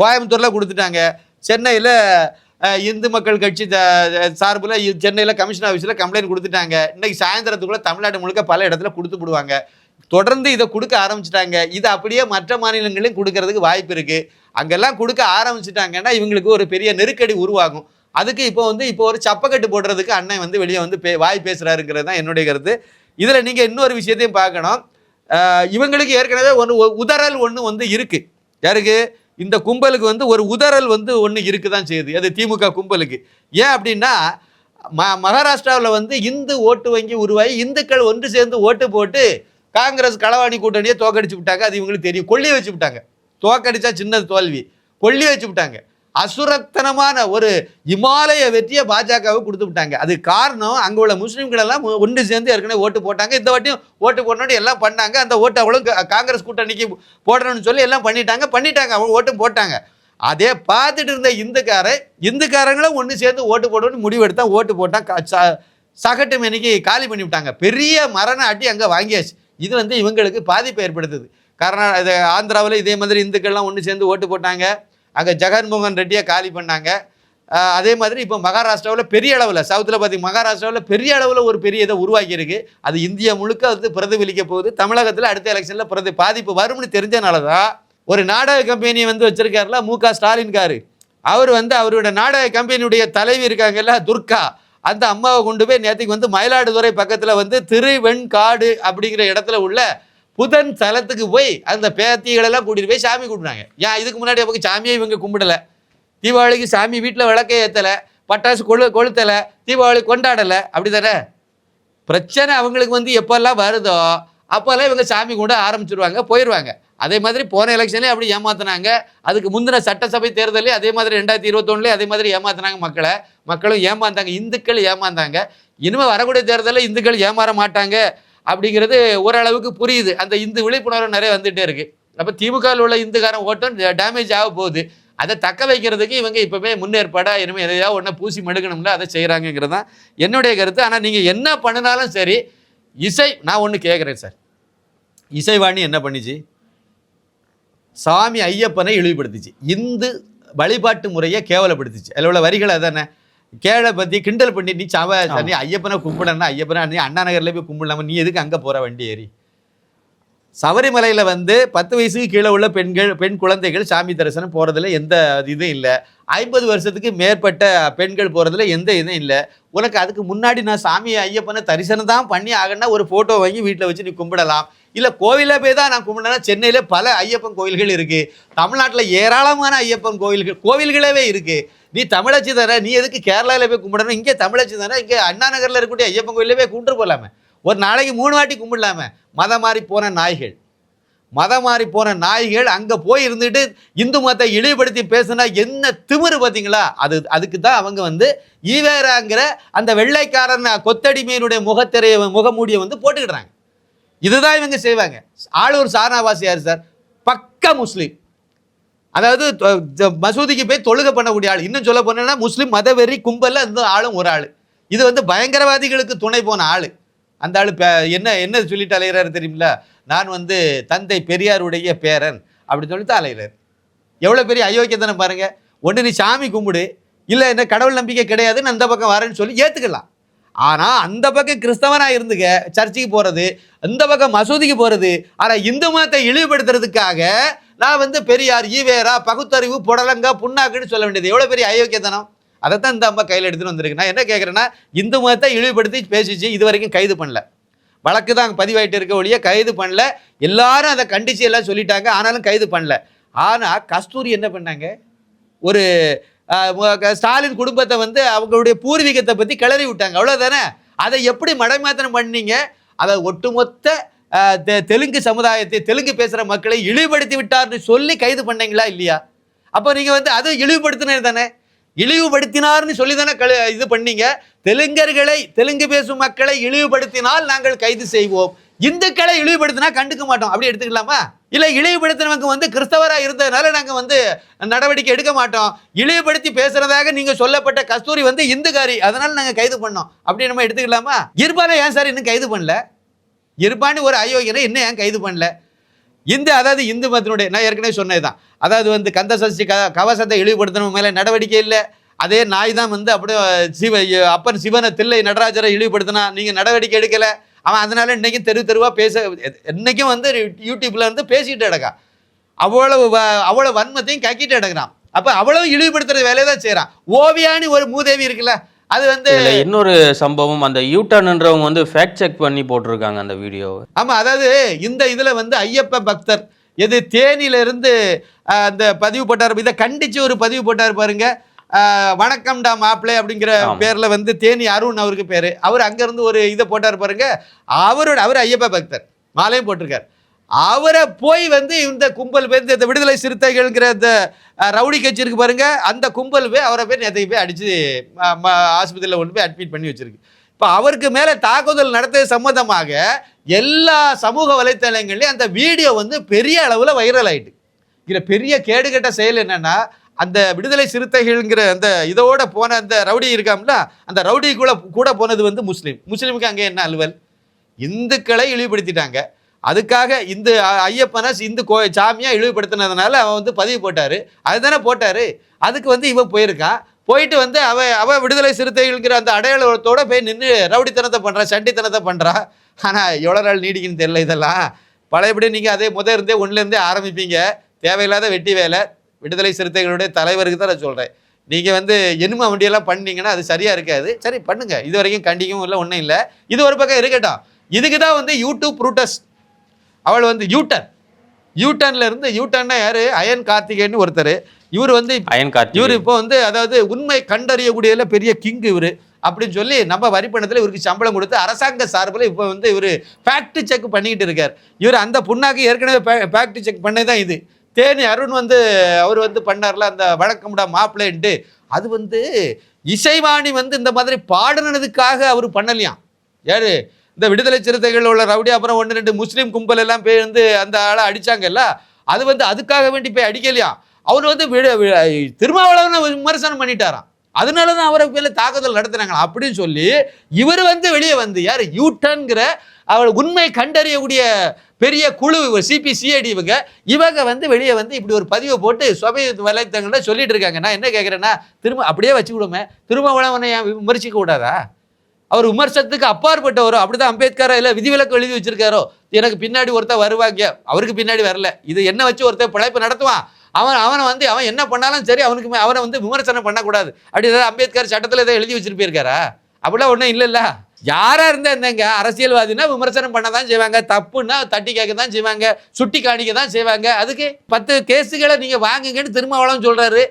A: கோயம்புத்தூரில் கொடுத்துட்டாங்க. சென்னையில் இந்து மக்கள் கட்சி சார்பில் சென்னையில் கமிஷன் ஆஃபீஸில் கம்ப்ளைண்ட் கொடுத்துட்டாங்க. இன்னைக்கு சாயந்தரத்துக்குள்ளே தமிழ்நாடு முழுக்க பல இடத்துல கொடுத்து விடுவாங்க. தொடர்ந்து இதை கொடுக்க ஆரம்பிச்சிட்டாங்க. இது அப்படியே மற்ற மாநிலங்களையும் கொடுக்கறதுக்கு வாய்ப்பு இருக்குது அங்கெல்லாம் கொடுக்க ஆரம்பிச்சிட்டாங்கன்னா இவங்களுக்கு ஒரு பெரிய நெருக்கடி உருவாகும். அதுக்கு இப்போ வந்து இப்போ ஒரு சப்பக்கட்டு போடுறதுக்கு அண்ணன் வந்து வெளியே வந்து பே வாய் பேசுகிறாருங்கிறது தான் என்னுடைய கருத்து. இதில் நீங்கள் இன்னொரு விஷயத்தையும் பார்க்கணும். இவங்களுக்கு ஏற்கனவே ஒன்று உதறல் ஒன்று வந்து இருக்குது யாருக்கு? இந்த கும்பலுக்கு வந்து ஒரு உதறல் வந்து ஒன்று இருக்கு தான் செய்யுது. அது திமுக கும்பலுக்கு. ஏன் அப்படின்னா ம மகாராஷ்டிராவில் வந்து இந்து ஓட்டு வங்கி உருவாகி இந்துக்கள் ஒன்று சேர்ந்து ஓட்டு போட்டு காங்கிரஸ் களவாணி கூட்டணியை தோக்கடிச்சு விட்டாங்க. அது இவங்களுக்கு தெரியும். கொள்ளி வச்சு விட்டாங்க. தோக்கடிச்சா சின்னது தோல்வி. கொல்லி வச்சு விட்டாங்க. அசுரத்தனமான ஒரு இமாலய வெற்றியை பாஜகவுக்கு கொடுத்து விட்டாங்க. அது காரணம் அங்கே உள்ள முஸ்லீம்கள் எல்லாம் ஒன்று சேர்ந்து ஏற்கனவே ஓட்டு போட்டாங்க. இந்த வாட்டியும் ஓட்டு போடணும்னு எல்லாம் பண்ணாங்க. அந்த ஓட்டு அவ்வளோ காங்கிரஸ் கூட்டணிக்கு போடணும்னு சொல்லி எல்லாம் பண்ணிட்டாங்க. பண்ணிட்டாங்க. அவங்க ஓட்டும் போட்டாங்க. அதே பார்த்துட்டு இருந்த இந்துக்காரன் இந்துக்காரங்களும் ஒன்று சேர்ந்து ஓட்டு போடணும்னு முடிவெடுத்தா ஓட்டு போட்டான் ச- சகட்டு மணிக்கு காலி பண்ணி விட்டாங்க. பெரிய மரண அடி அங்கே வாங்கியாச்சு. இது வந்து இவங்களுக்கு பாதிப்பை ஏற்படுத்துது. கர்நா இது ஆந்திராவில் இதே மாதிரி இந்துக்கள்லாம் ஒன்று சேர்ந்து ஓட்டு போட்டாங்க. அங்கே ஜெகன்மோகன் ரெட்டியை காலி பண்ணாங்க. அதே மாதிரி இப்போ மகாராஷ்டிராவில் பெரிய அளவில் சவுத்தில் பார்த்தி மகாராஷ்டிராவில் பெரிய அளவில் ஒரு பெரிய இதை உருவாக்கியிருக்கு. அது இந்தியா முழுக்க வந்து பிரதிபலிக்க போகுது. தமிழகத்தில் அடுத்த எலெக்ஷனில் பிரதி பாதிப்பு வரும்னு தெரிஞ்சனால தான் ஒரு நாடக கம்பெனியை வந்து வச்சுருக்காருல மு க ஸ்டாலின் காரு. அவர் வந்து அவரோட நாடக கம்பெனியுடைய தலைவி இருக்காங்கல்ல துர்கா. அந்த அம்மாவை கொண்டு போய் நேற்றுக்கு வந்து மயிலாடுதுறை பக்கத்தில் வந்து திருவெண்காடு அப்படிங்கிற இடத்துல உள்ள புதன் தலத்துக்கு போய் அந்த பேத்திகளெல்லாம் கூட்டிட்டு போய் சாமி கும்பிட்றாங்க ஏன் இதுக்கு முன்னாடி அப்போ சாமியை இவங்க கும்பிடல. தீபாவளிக்கு சாமி வீட்டில் விளக்கே ஏற்றலை பட்டாசு கொழு கொளுத்தலை தீபாவளி கொண்டாடலை அப்படி தானே பிரச்சனை அவங்களுக்கு வந்து எப்போல்லாம் வருதோ அப்போல்லாம் இவங்க சாமி கூட ஆரம்பிச்சிருவாங்க போயிடுவாங்க அதே மாதிரி போன எலெக்ஷன்லேயே அப்படி ஏமாத்தினாங்க. அதுக்கு முந்தின சட்டசபை தேர்தலே அதே மாதிரி ரெண்டாயிரத்தி இருபத்தொன்னுலேயே அதே மாதிரி ஏமாத்தினாங்க மக்களை. மக்களும் ஏமாந்தாங்க இந்துக்கள் ஏமாந்தாங்க. இனிமேல் வரக்கூடிய தேர்தலில் இந்துக்கள் ஏமாற மாட்டாங்க. அப்படிங்கிறது ஓரளவுக்கு புரியுது. அந்த இந்து விழிப்புணர்வு நிறைய வந்துகிட்டே இருக்கு. அப்போ திமுகவில் உள்ள இந்துக்காரன் ஓட்டம் டேமேஜ் ஆக போகுது. அதை தக்க வைக்கிறதுக்கு இவங்க இப்போவே முன்னேற்பாடாக இனிமேல் எதையாவது ஒன்றை பூசி மடுக்கணும்ல அதை செய்கிறாங்கங்கிறது தான் என்னுடைய கருத்து. ஆனால் நீங்கள் என்ன பண்ணினாலும் சரி இசை நான் ஒன்று கேட்குறேன் சார். இசைவாணி என்ன பண்ணிச்சு? சாமி ஐயப்பனை இழிவுபடுத்துச்சு. இந்து வழிபாட்டு முறையை கேவலப்படுத்துச்சு. அதில் உள்ள வரிகள் அதானே கேளை பற்றி கிண்டல் பண்ணி நீ சவ நீ ஐயப்பனை கும்பிடனா ஐயப்பனை நீ அண்ணா நகரில் போய் கும்பிடலாமா நீ எதுக்கு அங்கே போகிற வண்டி ஏறி? சபரிமலையில் வந்து பத்து வயசுக்கு கீழே உள்ள பெண்கள் பெண் குழந்தைகள் சாமி தரிசனம் போகிறதுல எந்த இதுவும் இல்லை. ஐம்பது வருஷத்துக்கு மேற்பட்ட பெண்கள் போகிறதுல எந்த இதுவும் இல்லை. உனக்கு அதுக்கு முன்னாடி நான் சாமி ஐயப்பனை தரிசனம் தான் பண்ணி ஆகணும்னா ஒரு ஃபோட்டோ வாங்கி வீட்டில் வச்சு நீ கும்பிடலாம். இல்லை கோவிலில் போய் தான் நான் கும்பிடனா சென்னையில் பல ஐயப்பன் கோயில்கள் இருக்குது தமிழ்நாட்டில் ஏராளமான ஐயப்பன் கோயில்கள் கோவில்களவே இருக்குது நீ தமிழச்சி தானே நீ எதுக்கு கேரளாவில் போய் கும்பிடணும்? இங்கே தமிழச்சி தானே இங்கே அண்ணா நகரில் இருக்கக்கூடிய ஐயப்பன் கோயிலே போய் கும்பிட்டு போகலாமே ஒரு நாளைக்கு மூணு வாட்டி கும்பிடலாமே. மதம் மாறி போன நாய்கள். மதம் மாறி போன நாய்கள் அங்கே போய் இருந்துட்டு இந்து மதத்தை இழிவுபடுத்தி பேசுனா என்ன திமிரு பார்த்தீங்களா? அது அதுக்கு தான் அவங்க வந்து ஈவேராங்கிற அந்த வெள்ளைக்காரன் கொத்தடிமையினுடைய முகத்திரைய முகமூடியை வந்து போட்டுக்கிடுறாங்க. இதுதான் இவங்க செய்வாங்க. ஆளூர் சாரணாவாசியார் சார் பக்கா முஸ்லீம். அதாவது மசூதிக்கு போய் தொழுகை பண்ணக்கூடிய ஆள். இன்னும் சொல்ல போனேன்னா முஸ்லீம் மதவெறி கும்பல்ல இந்த ஆளும் ஒரு ஆள். இது வந்து பயங்கரவாதிகளுக்கு துணை போன ஆள். அந்த ஆள் என்ன என்ன சொல்லிட்டு அலைகிறாரு தெரியுமில நான் வந்து தந்தை பெரியாருடைய பேரன் அப்படின்னு சொல்லிட்டு அலைகிறார் எவ்வளோ பெரிய அயோக்கியத்தனை பாருங்க. ஒன்று நீ சாமி கும்பிடு. இல்லை என்ன கடவுள் நம்பிக்கை கிடையாதுன்னு அந்த பக்கம் வரேன்னு சொல்லி ஏற்றுக்கலாம் ஆனால் அந்த பக்கம் கிறிஸ்தவனாக இருந்துக்க சர்ச்சுக்கு போகிறது அந்த பக்கம் மசூதிக்கு போகிறது ஆனால் இந்து மதத்தை இழிவுபடுத்துறதுக்காக நான் வந்து பெரியார் ஈவேரா பகுத்தறிவு புடலங்கா புண்ணாக்குன்னு சொல்ல வேண்டியது. எவ்வளோ பெரிய அயோக்கியத்தனம் தான் இந்த அம்மா கையில் எடுத்துகிட்டு வந்திருக்கு நான் என்ன கேட்குறேன்னா இந்து மதத்தை இழிவுபடுத்தி பேசிச்சு இது வரைக்கும் கைது பண்ணல. வழக்கு தான் பதிவாயிட்டு இருக்க ஒழிய கைது பண்ணல. எல்லாரும் அதை கண்டிச்சு எல்லாம் சொல்லிட்டாங்க ஆனாலும் கைது பண்ணல. ஆனால் கஸ்தூரி என்ன பண்ணாங்க? ஒரு ஸ்டாலின் குடும்பத்தை வந்து அவங்களுடைய பூர்வீகத்தை பற்றி கிளறி விட்டாங்க. அவ்வளோதானே அதை எப்படி மடைமாத்தனம் பண்ணீங்க? அதை ஒட்டுமொத்த தெலுங்கு சமுதாயத்தை தெலுங்கு பேசுகிற மக்களை இழிவுபடுத்தி விட்டார்னு சொல்லி கைது பண்ணீங்களா இல்லையா? அப்போ நீங்கள் வந்து அது இழிவுபடுத்தினது தானே? இழிவுபடுத்தினார்னு சொல்லி தானே கழு இது பண்ணீங்க. தெலுங்கர்களை தெலுங்கு பேசும் மக்களை இழிவுபடுத்தினால் நாங்கள் கைது செய்வோம். இந்துக்களை இழிவுபடுத்தினா கண்டுக்க மாட்டோம். அப்படி எடுத்துக்கலாமா? இல்லை இழிவுபடுத்தினவங்க வந்து கிறிஸ்தவராக இருந்ததுனால நாங்கள் வந்து நடவடிக்கை எடுக்க மாட்டோம். இழிவுபடுத்தி பேசுறதாக நீங்கள் சொல்லப்பட்ட கஸ்தூரி வந்து இந்துக்காரி. அதனால நாங்கள் கைது பண்ணோம். அப்படி நம்ம எடுத்துக்கலாமா? இருப்பாலும் ஏன் சார்? இன்னும் கைது பண்ணல. இருப்பான்னு ஒரு அயோக்கியரை இன்னும் ஏன் கைது பண்ணல? இந்த அதாவது இந்து மதத்தினுடைய நான் ஏற்கனவே சொன்னது தான் அதாவது வந்து கந்த சஷ்டி க கவசத்தை இழிவுபடுத்தணும் மேலே நடவடிக்கை இல்லை. அதே நாய் தான் வந்து அப்படியே சிவ அப்பன் சிவனை தில்லை நடராஜரை இழிவுபடுத்தினா நீங்கள் நடவடிக்கை எடுக்கலை. அவன் அதனால இன்றைக்கும் தெரு தெருவாக பேச இன்றைக்கும் வந்து யூடியூப்பில் வந்து பேசிகிட்டு கிடக்கா அவ்வளவு வ- வன்மத்தையும் கக்கிட்டு கிடக்குறான். அப்போ அவ்வளவு இழிவுபடுத்துகிற வேலையை தான் செய்கிறான் ஓவியான்னு ஒரு மூதேவி இருக்குல்ல அது வந்து
B: இன்னொரு சம்பவம் அந்த யூட்டர்ன்றவங்க வந்து ஃபேக்ட் செக் பண்ணி போட்டிருக்காங்க அந்த வீடியோவை
A: ஆமா அதாவது இந்த இதுல வந்து ஐயப்ப பக்தர் எது தேனியில இருந்து ஆஹ், அந்த பதிவு போட்டார் இதை கண்டிச்சு ஒரு பதிவு போட்டார் பாருங்க. ஆஹ், வணக்கம்டா மாப்பிள்ளை அப்படிங்கிற. பேர்ல வந்து தேனி அருண் அவருக்கு பேரு. அவர் அங்க இருந்து ஒரு இதை போட்டார் பாருங்க. அவரோட அவர் ஐயப்ப பக்தர். மாலையும் போட்டிருக்கார். அவரை போய் வந்து இந்த கும்பல் பேர் இந்த விடுதலை சிறுத்தைகள்ங்கிற இந்த ரவுடி கட்சி இருக்கு பாருங்க அந்த கும்பல் போய் அவரை போய் நேற்றுக்கு போய் அடிச்சு ஆஸ்பத்திரியில் கொண்டு போய் அட்மிட் பண்ணி வச்சிருக்கு. இப்போ அவருக்கு மேலே தாக்குதல் நடத்தியது சம்மந்தமாக எல்லா சமூக வலைத்தளங்கள்லையும் அந்த வீடியோ வந்து பெரிய அளவில் வைரல் ஆயிட்டு. இதில் பெரிய கேடுகெட்ட செயல் என்னென்னா அந்த விடுதலை சிறுத்தைகள்ங்கிற அந்த இதோட போன அந்த ரவுடி இருக்காம்ல அந்த ரவுடி கூட கூட போனது வந்து முஸ்லீம். முஸ்லீமுக்கு அங்கே என்ன அலுவல்? இந்துக்களை இழிவுபடுத்திட்டாங்க. அதுக்காக இந்த ஐயப்பனை இந்து கோ சாமியாக இழிவுபடுத்தினதுனால அவன் வந்து பதிவு போட்டார். அதுதானே போட்டார். அதுக்கு வந்து இவன் போயிருக்கான் போயிட்டு வந்து அவ அவ விடுதலை சிறுத்தைகள்ங்கிற அந்த அடையாளத்தோட போய் நின்று ரவுடித்தனத்தை பண்ணுறான் சண்டித்தனத்தை பண்ணுறான் ஆனால் எவ்வளோ நாள் நீடிக்குன்னு தெரியல இதெல்லாம். பழையபடி நீங்கள் அதே முத இருந்தே ஒன்றுலேருந்தே ஆரம்பிப்பீங்க. தேவையில்லாத வெட்டி வேலை. விடுதலை சிறுத்தைகளுடைய தலைவருக்கு தான் நான் சொல்கிறேன் நீங்கள் வந்து எனும வண்டியெல்லாம் பண்ணீங்கன்னா அது சரியாக இருக்காது. சரி பண்ணுங்கள் இது வரைக்கும் கண்டிக்கவும் இல்லை ஒன்றும் இல்லை. இது ஒரு பக்கம் இருக்கட்டும். இதுக்கு தான் வந்து யூடியூப் ரூட்டஸ் அவள் வந்து யூட்டன் யூட்டன்ல இருந்து யூட்டன்னா யாரு? அயன் கார்த்திகேயன் ஒருத்தர். இவர் வந்து
B: அயன் கார்த்தி
A: இவர் இப்போ வந்து அதாவது உண்மை கண்டறியக்கூடியதுல பெரிய கிங் இவர். அப்படின்னு சொல்லி நம்ம வரி பணத்தில் இவருக்கு சம்பளம் கொடுத்து அரசாங்க சார்பில் இப்போ வந்து இவர் ஃபேக்ட் செக் பண்ணிக்கிட்டு இருக்கார். இவர் அந்த புண்ணாக்கு ஏற்கனவே ஃபேக்ட் செக் பண்ணது தான் இது. தேனி அருண் வந்து அவர் வந்து பண்ணார்ல அந்த வழக்கம்டா மாப்பிள்ளைன்ட்டு. அது வந்து இசைவாணி வந்து இந்த மாதிரி பாடுனதுக்காக அவர் பண்ணலையாம். யாரு? இந்த விடுதலை சிறுத்தைகள் உள்ள ரவுடி அப்புறம் ஒன்று ரெண்டு முஸ்லீம் கும்பல் எல்லாம் போய் வந்து அந்த ஆளை அடிச்சாங்கல்ல? அது வந்து அதுக்காக வேண்டி போய் அடிக்கலையா? அவர் வந்து திருமாவளவனை விமர்சனம் பண்ணிட்டாராம். அதனால தான் அவரை மேலே தாக்குதல் நடத்துனாங்க அப்படின்னு சொல்லி இவர் வந்து வெளியே வந்து யார்? யூட்டன்கிற அவள் உண்மை கண்டறியக்கூடிய பெரிய குழு சிபி சிபிசிஐடி இவங்க இவங்க வந்து வெளியே வந்து இப்படி ஒரு பதிவை போட்டு சுவை வலைத்தங்கள்ல சொல்லிட்டு இருக்காங்க. நான் என்ன கேட்குறேன்னா திரும்ப அப்படியே வச்சு விடுமே திருமாவளவனை ஏன் விமர்சிக்க கூடாதா? அவர் விமர்சனத்துக்கு அப்பாற்பட்டவரோ அப்படிதான் அம்பேத்கர் இல்லை விதிவிலக்கு எழுதி வச்சிருக்காரோ எனக்கு பின்னாடி ஒருத்தர் வருவாங்க. அவருக்கு பின்னாடி வரல. இது என்ன வச்சு ஒருத்தர் பிழைப்பு நடத்துவான்? அவன் அவனை வந்து அவன் என்ன பண்ணாலும் சரி அவனுக்கு அவனை வந்து விமர்சனம் பண்ணக்கூடாது. அப்படி ஏதாவது அம்பேத்கர் சட்டத்தில் ஏதாவது எழுதி வச்சிருப்பிருக்காரா? அப்படிலாம் ஒன்றும் இல்லைல்ல. யாராக இருந்தா என்னங்க? அரசியல்வாதினா விமர்சனம் பண்ண தான் செய்வாங்க. தப்புன்னா தட்டி கேட்க தான் செய்வாங்க. சுட்டி காணிக்க தான் செய்வாங்க. அதுக்கு பத்து கேஸுகளை நீங்கள் வாங்குங்கன்னு திருமாவளவன் சொல்கிறாரு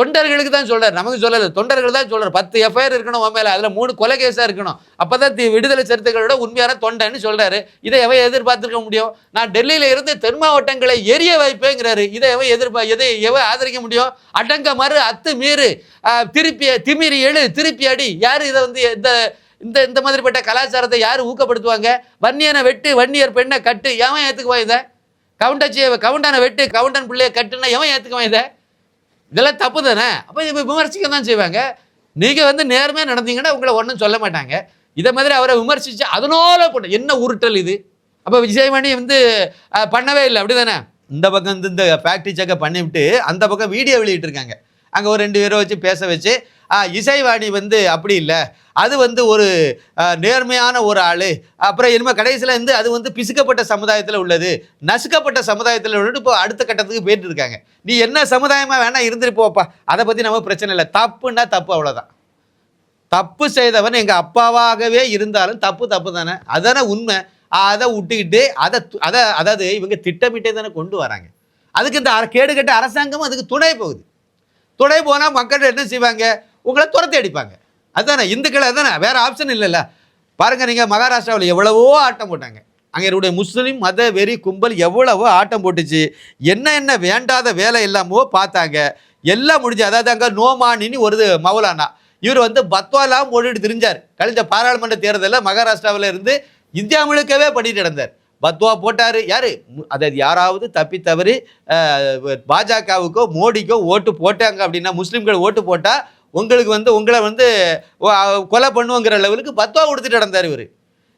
A: தொண்டர்களுக்கு தான் சொல்கிறார் நமக்கு சொல்லலை. தொண்டர்கள் தான் சொல்கிறார் பத்து எஃப்ஐஆர் இருக்கணும் உன் மேலே. அதில் மூணு கொலை கேஸாக இருக்கணும். அப்பதான் தி- விடுதலை சிறுத்தைகளோட உண்மையான தொண்டைன்னு சொல்கிறாரு இதை எவன் எதிர்பார்த்துருக்க முடியும்? நான் டெல்லியில் இருந்து தென் மாவட்டங்களை எரிய வைப்பேங்கிறாரு. இதை எவன் எதிர்பா எதை எவன் ஆதரிக்க முடியும்? அடங்க மறு அத்து மீறு திருப்பி திமிரி எழு திருப்பி அடி. யார் இதை வந்து இந்த இந்த இந்த மாதிரிப்பட்ட கலாச்சாரத்தை யார் ஊக்கப்படுத்துவாங்க? வன்னியனை வெட்டு வன்னியர் பெண்ணை கட்டு. எவன் ஏற்றுக்குவான் இதை? கவுண்டச்சியை கவுண்டானை வெட்டு கவுண்டன் பிள்ளைய கட்டுன்னா எவன் ஏற்றுக்குவான் இதை? இதெல்லாம் தப்பு தானே அப்போ இதை விமர்சிக்க தான் செய்வாங்க. நீங்கள் வந்து நேர்மையாக நடந்தீங்கன்னா உங்களை ஒன்றும் சொல்ல மாட்டாங்க. இதை மாதிரி அவரை விமர்சித்து அதனால போட்ட என்ன உருட்டல் இது? அப்போ விஜயமணி வந்து பண்ணவே இல்லை. அப்படி தானே இந்த பக்கம் வந்து இந்த ஃபேக்ட்ரி செக்கை பண்ணிவிட்டு அந்த பக்கம் வீடியோ வெளியிட்டிருக்காங்க. அங்கே ஒரு ரெண்டு பேரை வச்சு பேச வச்சு இசைவாணி வந்து அப்படி இல்லை. அது வந்து ஒரு நேர்மையான ஒரு ஆள். அப்புறம் இனிமேல் கடைசியில் வந்து அது வந்து பிசுக்கப்பட்ட சமுதாயத்தில் உள்ளது. நசுக்கப்பட்ட சமுதாயத்தில் உள்ளது. இப்போ அடுத்த கட்டத்துக்கு போயிட்டு இருக்காங்க. நீ என்ன சமுதாயமாக வேணால் இருந்துருப்போப்பா அதை பற்றி நம்ம பிரச்சனை இல்லை. தப்புன்னா தப்பு அவ்வளோதான் தப்பு செய்தவன் எங்கள் அப்பாவாகவே இருந்தாலும் தப்பு தப்பு தானே. அதானே உண்மை. அதை விட்டுக்கிட்டு அதை அதை அதாவது இவங்க திட்டமிட்டே தானே கொண்டு வராங்க. அதுக்கு இந்த அர- கேடுகட்ட அரசாங்கமும் அதுக்கு துணை போகுது. துணை போனால் மக்கள் என்ன செய்வாங்க? உங்களை துரத்தி அடிப்பாங்க. அதுதானே இந்துக்கள் அதுதானே வேறு ஆப்ஷன் இல்லைல்ல. பாருங்கள் நீங்கள் மகாராஷ்டிராவில் எவ்வளவோ ஆட்டம் போட்டாங்க. அங்கே என்னுடைய முஸ்லீம் மத வெறி கும்பல் எவ்வளவோ ஆட்டம் போட்டுச்சு. என்ன என்ன வேண்டாத வேலை எல்லாமோ பார்த்தாங்க. எல்லாம் முடிஞ்சு அதாவது அங்கே நோமானின்னு ஒரு மௌலானா. இவர் வந்து பத்வாலாம் ஓடிட்டு திரிஞ்சார். கழிஞ்ச பாராளுமன்ற தேர்தலில் மகாராஷ்டிராவில் இருந்து இந்தியா முழுக்கவே பண்ணிட்டு நடந்தார். பத்வா போட்டார். யார்? அதாவது யாராவது தப்பி தவறு பாஜகவுக்கோ மோடிக்கோ ஓட்டு போட்டாங்க அப்படின்னா முஸ்லீம்கள் ஓட்டு போட்டால் உங்களுக்கு வந்து உங்களை வந்து கொலை பண்ணுவோங்கிற லெவலுக்கு பத்வா கொடுத்துட்டு நடந்தார் இவர்.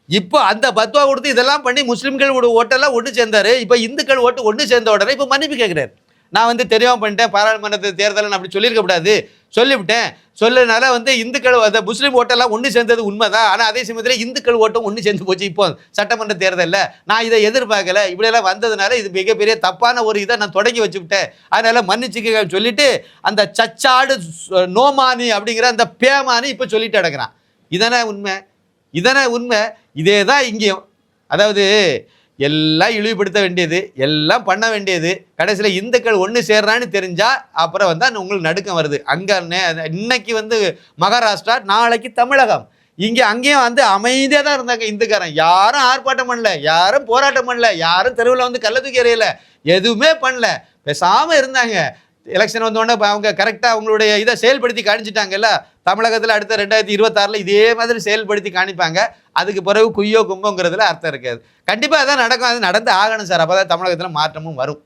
A: இப்போ அந்த பத்வா கொடுத்து இதெல்லாம் பண்ணி முஸ்லீம்கள் ஓட்டெல்லாம் ஒன்று சேர்ந்தார். இப்போ இந்துக்கள் ஓட்டு ஒன்று சேர்ந்த உடனே இப்போ மன்னிப்பு கேட்குறாரு நான் வந்து தெரியாமல் பண்ணிட்டேன் பாராளுமன்ற தேர்தலை நான் அப்படி சொல்லியிருக்க கூடாது. சொல்லிவிட்டேன். சொல்லனால வந்து இந்துக்கள் அந்த முஸ்லீம் ஓட்டெல்லாம் ஒன்று சேர்ந்தது உண்மைதான். ஆனால் அதே சமயத்தில் இந்துக்கள் ஓட்டம் ஒன்று சேர்ந்து போச்சு இப்போ சட்டமன்ற தேர்தலில். நான் இதை எதிர்பார்க்கல. இப்படியெல்லாம் வந்ததுனால இது மிகப்பெரிய தப்பான ஒரு இதை நான் தொடங்கி வச்சுக்கிட்டேன் அதனால மன்னிச்சுக்க சொல்லிட்டு அந்த சச்சாடு நோமானி அப்படிங்கிற அந்த பேமானி இப்போ சொல்லிட்டு அடக்கிறான் இதானே உண்மை? இதானே உண்மை? இதே தான் இங்கேயும். அதாவது எல்லாம் இழிவுபடுத்த வேண்டியது எல்லாம் பண்ண வேண்டியது. கடைசியில் இந்துக்கள் ஒன்று சேர்றான்னு தெரிஞ்சா அப்புறம் வந்து அந்த உங்களுக்கு நடுக்கம் வருது. அங்கே இன்னைக்கு வந்து மகாராஷ்டிரா நாளைக்கு தமிழகம். இங்கே அங்கேயும் வந்து அமைதியாக தான் இருந்தாங்க இந்துக்காரன். யாரும் ஆர்ப்பாட்டம் பண்ணல யாரும் போராட்டம் பண்ணல யாரும் தெருவில் வந்து கள்ள தூக்கி எறியலை எதுவுமே பண்ணல. பேசாமல் இருந்தாங்க. எலெக்ஷன் வந்தோடனே அவங்க கரெக்டாக அவங்களுடைய இதை செயல்படுத்தி காணிச்சிட்டாங்கல்ல? தமிழகத்தில் அடுத்த ரெண்டாயிரத்தி இருபத்தாறில் இதே மாதிரி செயல்படுத்தி காணிப்பாங்க. அதுக்கு பிறகு குய்யோ கும்போங்கிறதுல அர்த்தம் இருக்காது. கண்டிப்பாக அதான் நடக்கும். அது நடந்து ஆகணும் சார். அப்போ தான் தமிழகத்தில் மாற்றமும் வரும்.